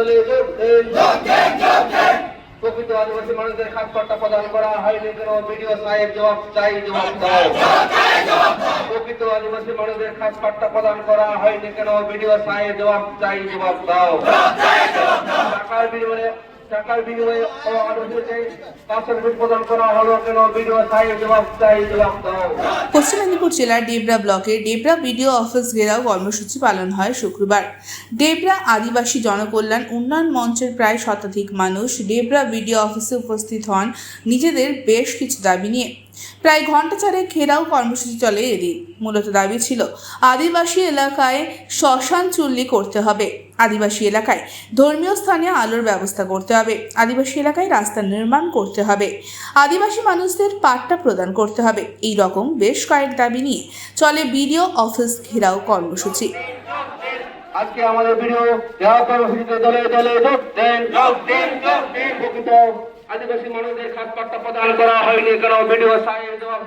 দলে যোগ দেন প্রকৃত আদিবাসী মানুষদের পাট্টা প্রদান করা হয়নি কেন বিডিও সাহেব জবাব চাই জবাব দাও। প্রকৃত আদিবাসী মানুষদের পাট্টা প্রদান করা হয়নি কেন বিডিও সাহেব জবাব চাই জবাব দাও। টাকার বিনিময়ে টাকার বিনিময়ে প্রদান পশ্চিম মেদিনীপুর জেলার ডেবরা ব্লকে ডেবরা বিডিও অফিস ঘেরাও কর্মসূচি পালন হয় শুক্রবার। ডেবরা আদিবাসী জনকল্যাণ উন্নয়ন মঞ্চের প্রায় শতাধিক মানুষ ডেবরা বিডিও অফিসে উপস্থিত হন নিজেদের বেশ কিছু দাবি নিয়ে। প্রায় ঘণ্টা চারেক ঘেরাও কর্মসূচি চলে এদিন। মূলত দাবি ছিল, আদিবাসী এলাকায় শ্মশান চুল্লি করতে হবে। আদিবাসী এলাকায়। ধর্মীয় স্থানে আলোর ব্যবস্থা করতে হবে। আদিবাসী এলাকায় রাস্তা নির্মাণ করতে হবে। আদিবাসী মানুষদের পাট্টা প্রদান করতে হবে। এই রকম বেশ কয়েক দাবি নিয়ে চলে বিডিও অফিস ঘেরাও কর্মসূচি। আজকে আমাদের ভিডিও দেওয়া কর্মসূচিতে দলে দলে যোগ দেন। যোগ দিন যোগ দিন। প্রকৃত আদিবাসী মানুষদের খাস পাট্টা প্রদান করা হয়নি কেন? ভিডিও সাহেব